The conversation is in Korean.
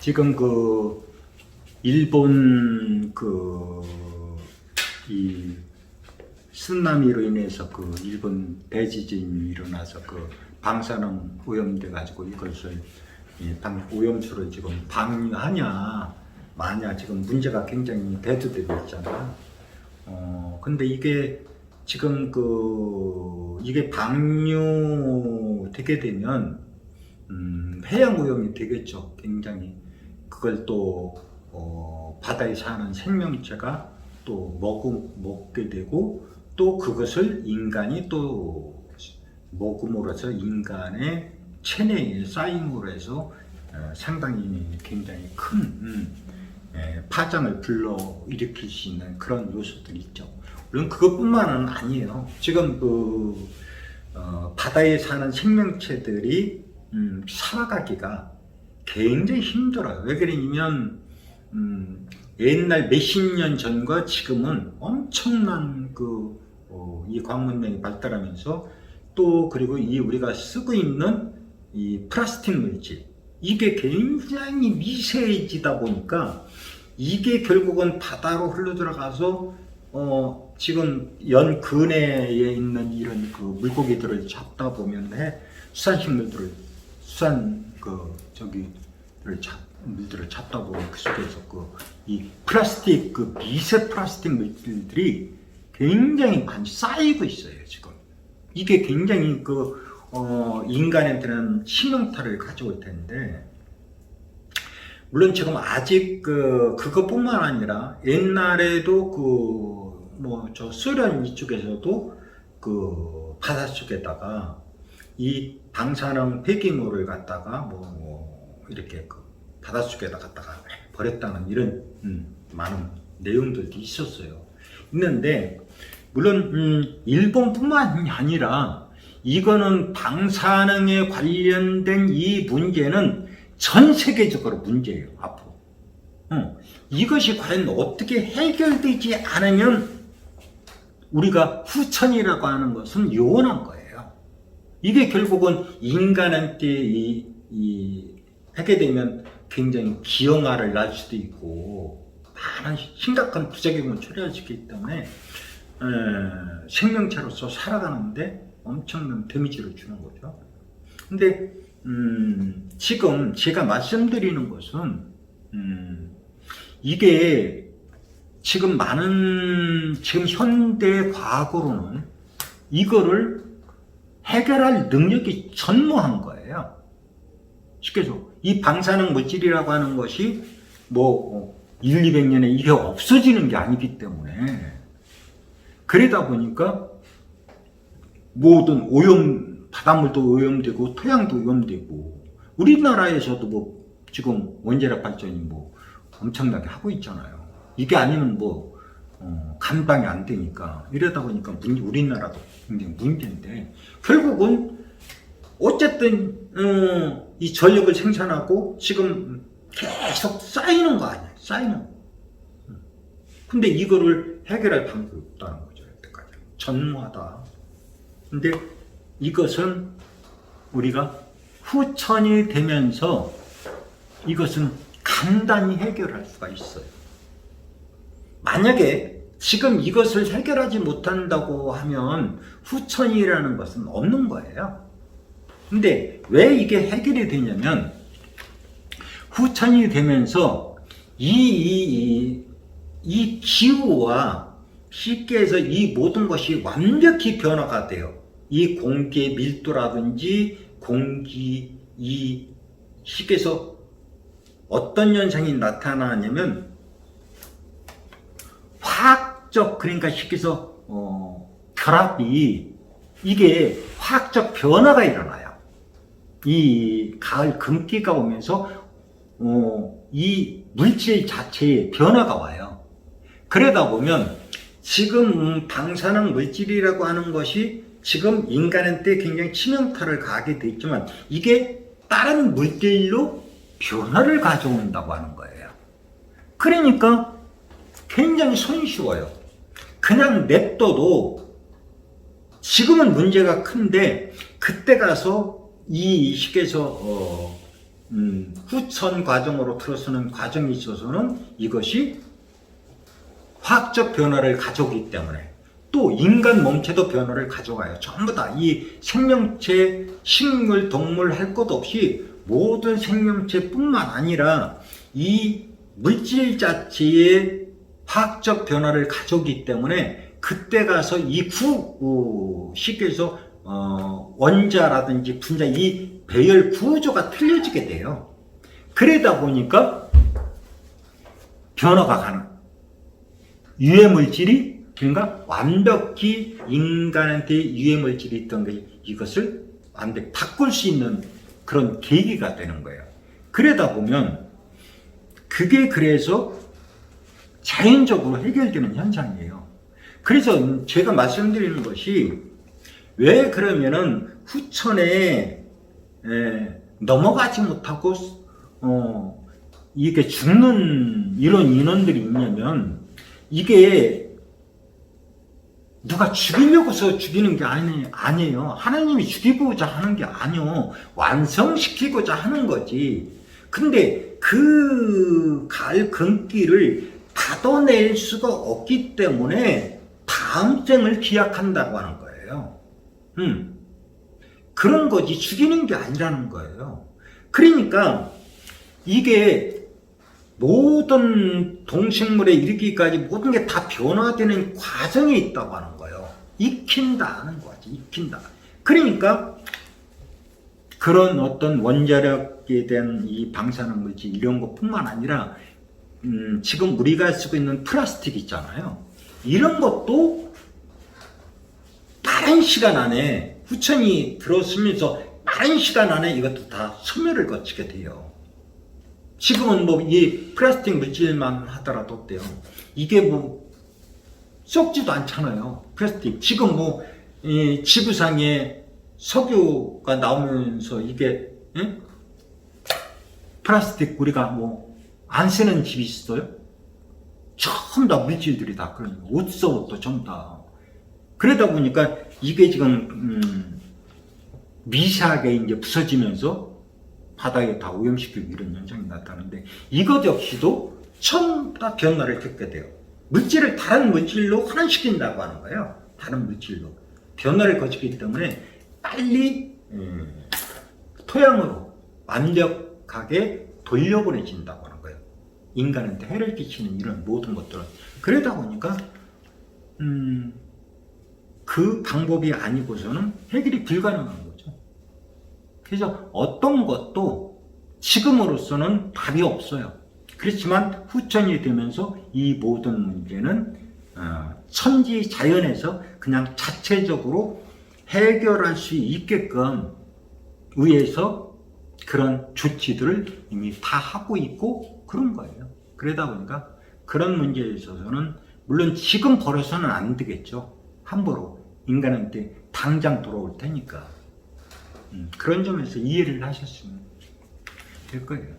지금 그 일본 그이 쓰나미로 인해서 그 일본 대지진이 일어나서 그 방사능 오염돼 가지고 이것을 이방 오염수로 지금 방류하냐 마냐 지금 문제가 굉장히 대두되고 있잖아. 어 근데 이게 지금 그 이게 방류 되게 되면 음, 해양 오염이 되겠죠. 굉장히 그걸 또 어, 바다에 사는 생명체가 또 먹음, 먹게 되고 또 그것을 인간이 또 먹음으로써 인간의 체내에 쌓임으로 해서 어, 상당히 굉장히 큰 음, 예, 파장을 불러 일으킬 수 있는 그런 요소들이 있죠. 물론 그것뿐만은 아니에요. 지금 그 어, 바다에 사는 생명체들이 음, 살아가기가 굉장히 힘들어요. 왜 그러냐면 음, 옛날 몇십 년 전과 지금은 엄청난 그, 어, 이 광문명이 발달하면서 또 그리고 이 우리가 쓰고 있는 이 플라스틱 물질 이게 굉장히 미세해지다 보니까 이게 결국은 바다로 흘러 들어가서 어, 지금 연 근해에 있는 이런 그 물고기들을 잡다 보면 해 수산식물들을 수산 그 저기 를잡 물들을 잡다 보면 그 속에서 그이 플라스틱 그 미세 플라스틱 물질들이 굉장히 많이 쌓이고 있어요 지금. 이게 굉장히 그 어, 인간한테는 치명타를 가져올 텐데 물론 지금 아직 그 그것뿐만 아니라 옛날에도 그 뭐 저 소련 이쪽에서도 그 바닷속에다가 이 방사능 폐기물을 갖다가 뭐, 뭐 이렇게 그 바닷속에다 갖다가 버렸다는 이런 음, 많은 내용들도 있었어요. 있는데 물론 음, 일본뿐만이 아니라 이거는 방사능에 관련된 이 문제는 전 세계적으로 문제예요 앞으로. 어, 이것이 과연 어떻게 해결되지 않으면 우리가 후천이라고 하는 것은 요원한 거예요. 이게 결국은 인간한테 이, 이 하게 되면 굉장히 기형아를 낳을 수도 있고 많은 심각한 부작용을 초래할 수 있기 때문에 에, 생명체로서 살아가는데 엄청난 데미지를 주는 거죠. 근데 음, 지금 제가 말씀드리는 것은 음, 이게 지금 많은 지금 현대 과학으로는 이거를 해결할 능력이 전무한 거예요. 쉽게 해서 이 방사능 물질이라고 하는 것이 뭐 1, 200년에 이게 없어지는 게 아니기 때문에. 그러다 보니까 모든 오염 바닷물도 오염되고 토양도 오염되고 우리나라에서도 뭐 지금 원자력 발전이 뭐 엄청나게 하고 있잖아요. 이게 아니면 뭐 어, 감당이 안 되니까. 이러다 보니까 문, 우리나라도 굉장히 문제인데 결국은 어쨌든 어, 이 전력을 생산하고 지금 계속 쌓이는 거 아니야 쌓이는 거. 근데 이거를 해결할 방법이 없다는 거죠 여태까지 전무하다 근데 이것은 우리가 후천이 되면서 이것은 간단히 해결할 수가 있어요 만약에 지금 이것을 해결하지 못한다고 하면 후천이라는 것은 없는 거예요. 근데 왜 이게 해결이 되냐면 후천이 되면서 이, 이, 이, 이 기후와 쉽게 해서 이 모든 것이 완벽히 변화가 돼요. 이 공기의 밀도라든지 공기, 이 쉽게 해서 어떤 현상이 나타나냐면 화학적 그러니까 쉽게 해서 어, 결합이 이게 화학적 변화가 일어나요. 이 가을 금기가 오면서 어, 이 물질 자체에 변화가 와요. 그러다 보면 지금 음, 방사능 물질이라고 하는 것이 지금 인간한테 굉장히 치명타를 가하게 돼 있지만 이게 다른 물질로 변화를 가져온다고 하는 거예요. 그러니까 굉장히 손쉬워요. 그냥 냅둬도 지금은 문제가 큰데 그때 가서 이 식에서 어, 음, 후천 과정으로 들어서는 과정이 있어서는 이것이 화학적 변화를 가져오기 때문에 또 인간 몸체도 변화를 가져가요. 전부 다 이 생명체, 식물, 동물 할 것 없이 모든 생명체뿐만 아니라 이 물질 자체의 화학적 변화를 가져오기 때문에 그때 가서 이 구, 어, 쉽게 해서 어, 원자라든지 분자 이 배열 구조가 틀려지게 돼요. 그러다 보니까 변화가 가능. 유해 물질이 그러니까 완벽히 인간한테 유해 물질이 있던 게 이것을 완벽히 바꿀 수 있는 그런 계기가 되는 거예요. 그러다 보면 그게 그래서 자연적으로 해결되는 현상이에요. 그래서 제가 말씀드리는 것이 왜 그러면은 후천에 에, 넘어가지 못하고 어, 이게 죽는 이런 인원들이 있냐면 이게 누가 죽이려고서 죽이는 게 아니, 아니에요. 하나님이 죽이고자 하는 게 아니요. 완성시키고자 하는 거지. 근데 그갈 근기를 닫아낼 수가 없기 때문에 다음 생을 기약한다고 하는 거예요. 음. 그런 거지 죽이는 게 아니라는 거예요. 그러니까 이게 모든 동식물에 이르기까지 모든 게 다 변화되는 과정이 있다고 하는 거예요. 익힌다 하는 거지, 익힌다. 그러니까 그런 어떤 원자력에 대한 이 방사능 물질 이런 것뿐만 아니라 음, 지금 우리가 쓰고 있는 플라스틱 있잖아요. 이런 것도 빠른 시간 안에 후천이 들어서면서 빠른 시간 안에 이것도 다 소멸을 거치게 돼요. 지금은 뭐 이 플라스틱 물질만 하더라도 어때요? 이게 뭐 썩지도 않잖아요. 플라스틱. 지금 뭐 이 지구상에 석유가 나오면서 이게 응? 플라스틱 우리가 뭐 안 쓰는 집이 있어요? 전부 다 물질들이 다 그런 옷 속옷도 전부 다 그러다 보니까 이게 지금 음, 미세하게 이제 부서지면서 바닥에 다 오염시키고 이런 현상이 나타나는데 이것 역시도 다 변화를 겪게 돼요. 물질을 다른 물질로 환원시킨다고 하는 거예요. 다른 물질로 변화를 거치기 때문에 빨리 음, 토양으로 완벽하게 돌려보내진다고 하는 거예요. 인간한테 해를 끼치는 이런 모든 것들은 그러다 보니까 음, 그 방법이 아니고서는 해결이 불가능한 거죠. 그래서 어떤 것도 지금으로서는 답이 없어요. 그렇지만 후천이 되면서 이 모든 문제는 어, 천지 자연에서 그냥 자체적으로 해결할 수 있게끔 의해서 그런 조치들을 이미 다 하고 있고 그런 거예요. 그러다 보니까 그런 문제에 있어서는 물론 지금 버려서는 안 되겠죠. 함부로 인간한테 당장 돌아올 테니까 음, 그런 점에서 이해를 하셨으면 될 거예요.